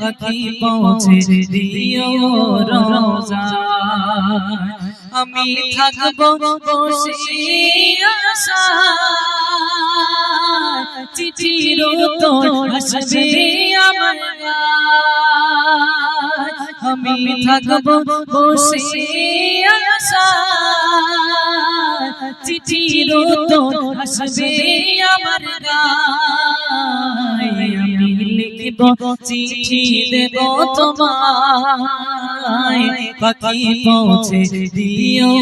পাখি পৌঁছে দিও রোজায় আমি থাকব বসে আশা। চিঠির উত্তর আসবে আমার। আমি থাকব বসে আশা। চিঠির উত্তর আসবে আমার গায়। লিখব চিঠি দেব তোমায়। পাখি পৌঁছে দিও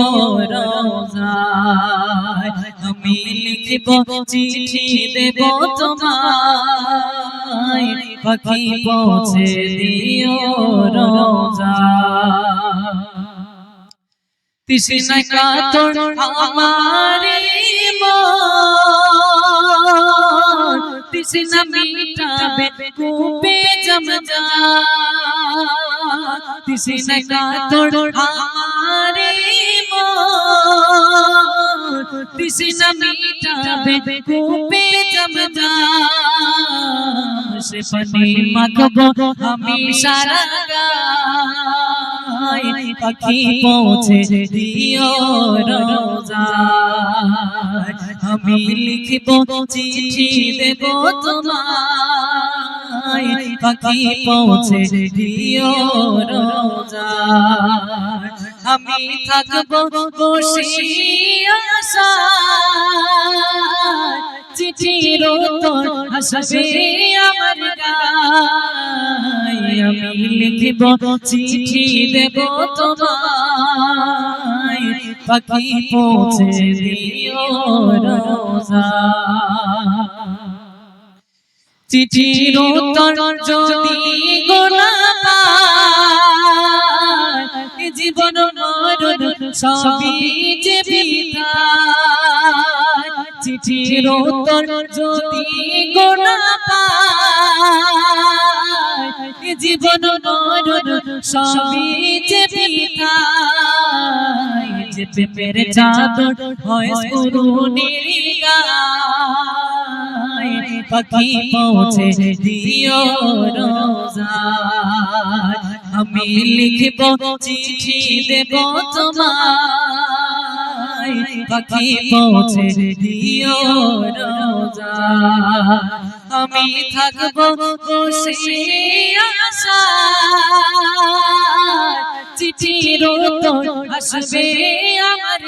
রোজায়। আমি লিখব চিঠি দেব তোমায়। পাখি পৌঁছে দিও রোজায়। তৃষ্ণা কাতর আমারে মন তৃষ্ণা মিটাবে কূপে জমজা তৃষ্ণা কাতর আমারে মন তৃষ্ণা মিটাবে কূপে জমজা সে পানি মাখবো আমি সারা পাখি পৌঁছে দিও রোজায় আমি লিখিব চিঠি দেব তোমায়। পাখি পৌঁছে দিও রোজায় আমি থাকব বসে আশা চিঠির উত্তর আসবে আমার গায়। আমি লিখিব চিঠি দেব তোমায়। পাখি পৌঁছে দিও রোজা। চিঠির উত্তর যদি গোনা জীবন সবই যে চিঠির উত্তর যদি গোনা জীবন সবই যে যে প্রেমের চাদর হয় স্কুরুনির গায়। পাখি পৌঁছে দিও রোজায় আমি লিখব চিঠি দেব তোমায়। পাখি পৌঁছে দিও রোজায় আমি থাকব বসে আশা চিঠির উত্তর আসবে আমার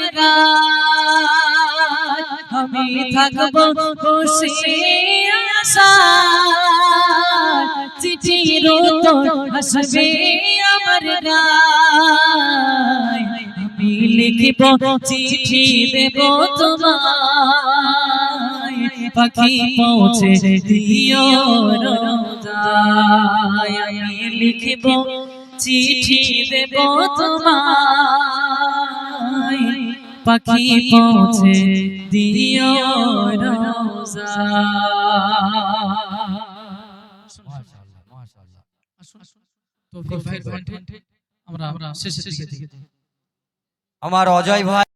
আমি থাকব বসে আশা চিঠির উত্তর আসবে আমার আমি লিখিব, চিঠি দেব তোমায়। পাখি পৌঁছে দিও আমি লিখিব চিঠি দেব তোমায়। পাখি পৌঁছে দিও শেষের আমার অজয় ভাই